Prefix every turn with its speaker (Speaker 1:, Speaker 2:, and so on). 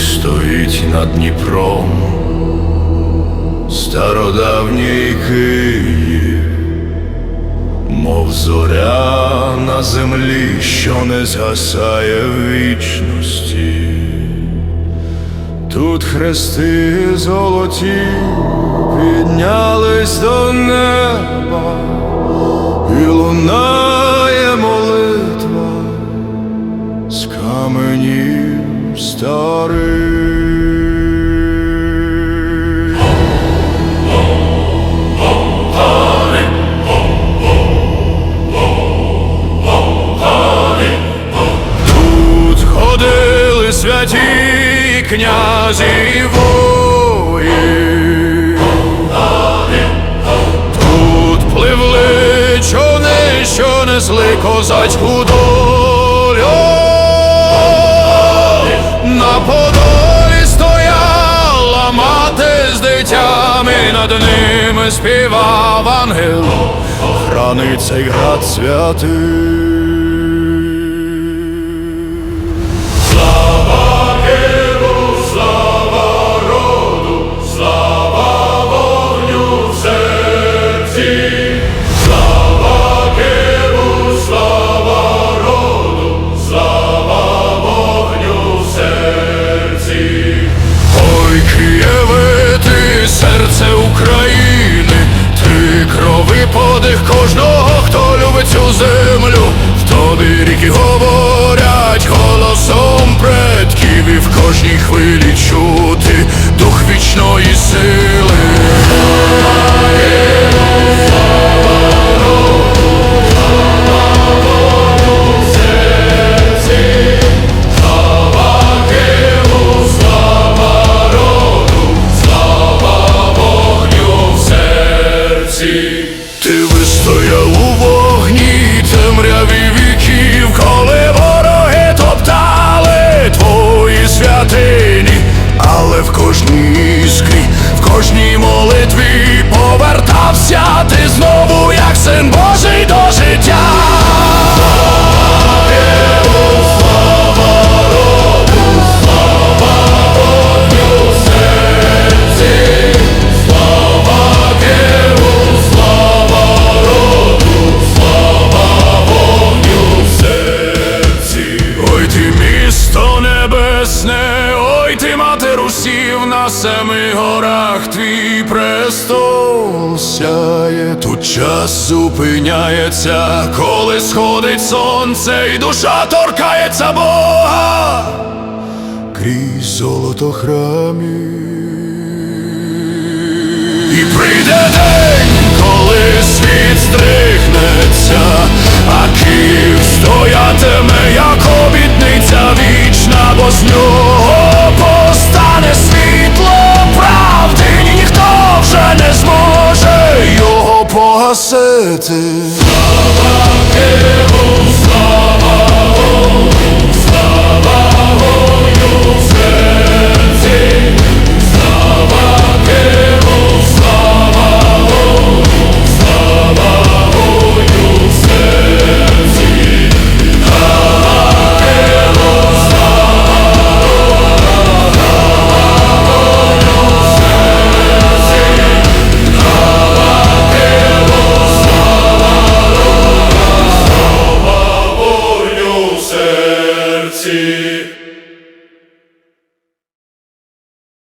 Speaker 1: стоїть над Дніпром, стародавній Київ, мов зоря на землі, що не згасає вічності. Тут хрести золоті піднялись до неба, святі князі вої. Тут пливли човни, що несли козацьку долю. На подолі стояла мати з дитями, над ними співав ангел, хранить цей град святий. Jehová престол сяє. Тут час зупиняється, коли сходить сонце, і душа торкається Бога крізь золото храмів. І прийде
Speaker 2: For her suttit